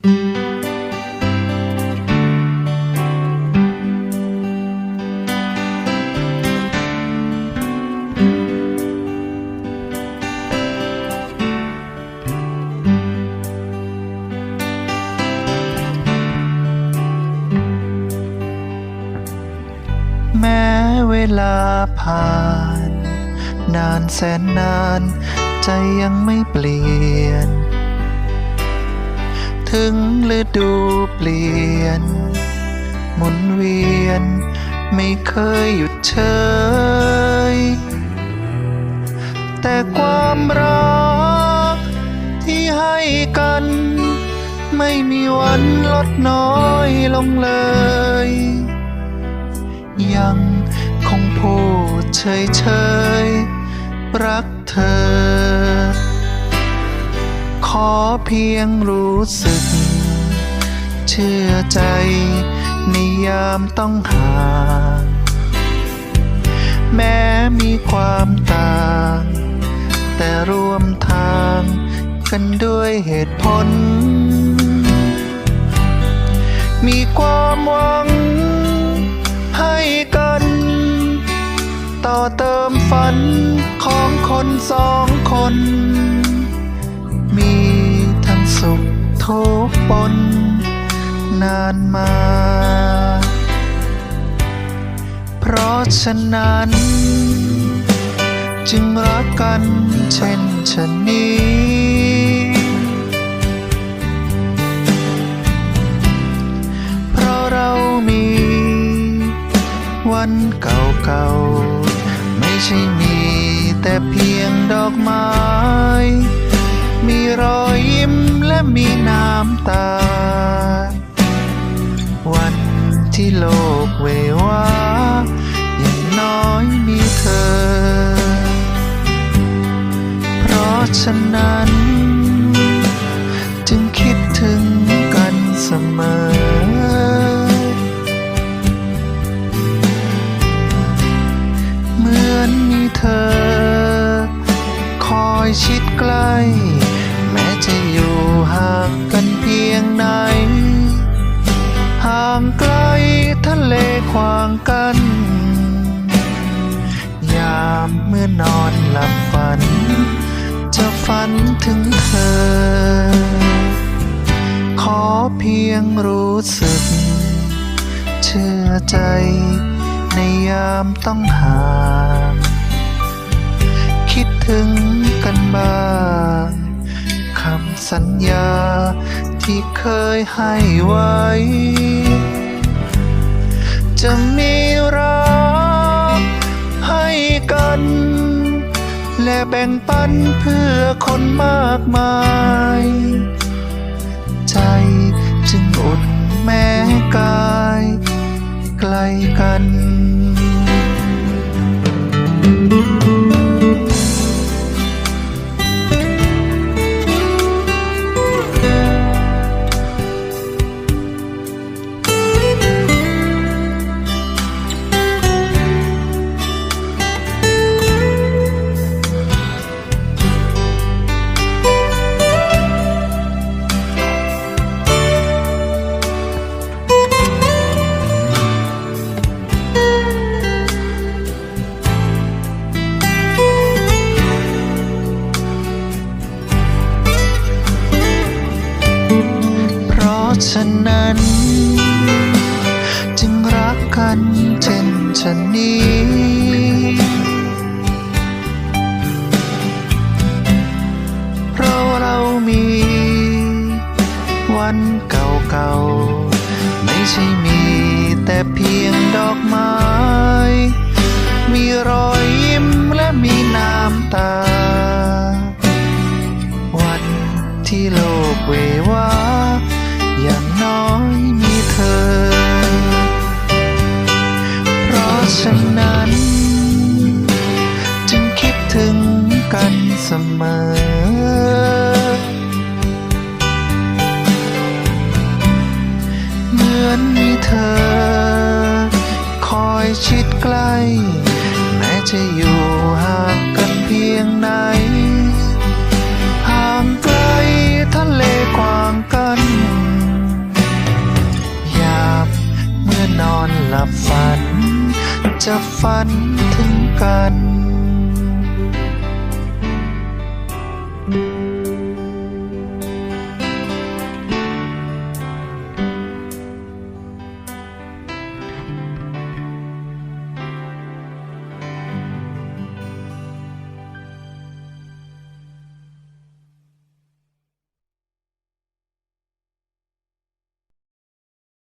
แม้เวลาผ่าน นานแสนนาน ใจยังไม่เปลี่ยน ถึงฤดูเปลี่ยน หมุนเวียน ไม่เคยหยุดเฉยแต่ความรักที่ให้กัน ไม่มีวันลดน้อยลงเลย ยังคงพูดเฉยเฉยๆรักเธอ อเพียงรู้สึก เชื่อใจในยามต้องห่างแม้มีความต่าง แต่ร่วมทางกันด้วยเหตุผล มีความหวังให้กัน ต่อเติมฝันของคนสองคน ทุกปนนานมา เพราะฉะนั้น จึงรักกันเช่นชนนี้ เพราะเรามี วันเก่าๆ ไม่ใช่มีแต่เพียงดอกไม้ มีรอย มีน้ำตา วันที่โลกเววาอย่างน้อยมีเธอ เพราะฉะนั้น จึงคิดถึงกันเสมอเหมือนมีเธอ คอยชิดใกล้ ห่างกันเพียงไหน ห่างไกลทะเลขวางกัน ยามเมื่อนอนหลับฝัน จะฝันถึงเธอ ขอเพียงรู้สึก เชื่อใจในยามต้องห่าง คิดถึงกันบ้าง สัญญาที่เคยให้ไว้ จะมีรักให้กัน และแบ่งปันเพื่อคนมากมาย ใจจึงอุ่นแม้กาย ไกลกัน ฉะนั้น จึงรักกันเช่นชะนี้เพราะเรามี วันเก่าๆ ไม่ใช่มีแต่เพียงดอก มอ เหมือนมีเธอ คอยชิดใกล้ แม้จะอยู่ห่างกันเพียงไหน ห่างไกลทะเลกว้างกันยามเมื่อนอนหลับฝัน จะฝันถึงกัน Thank you.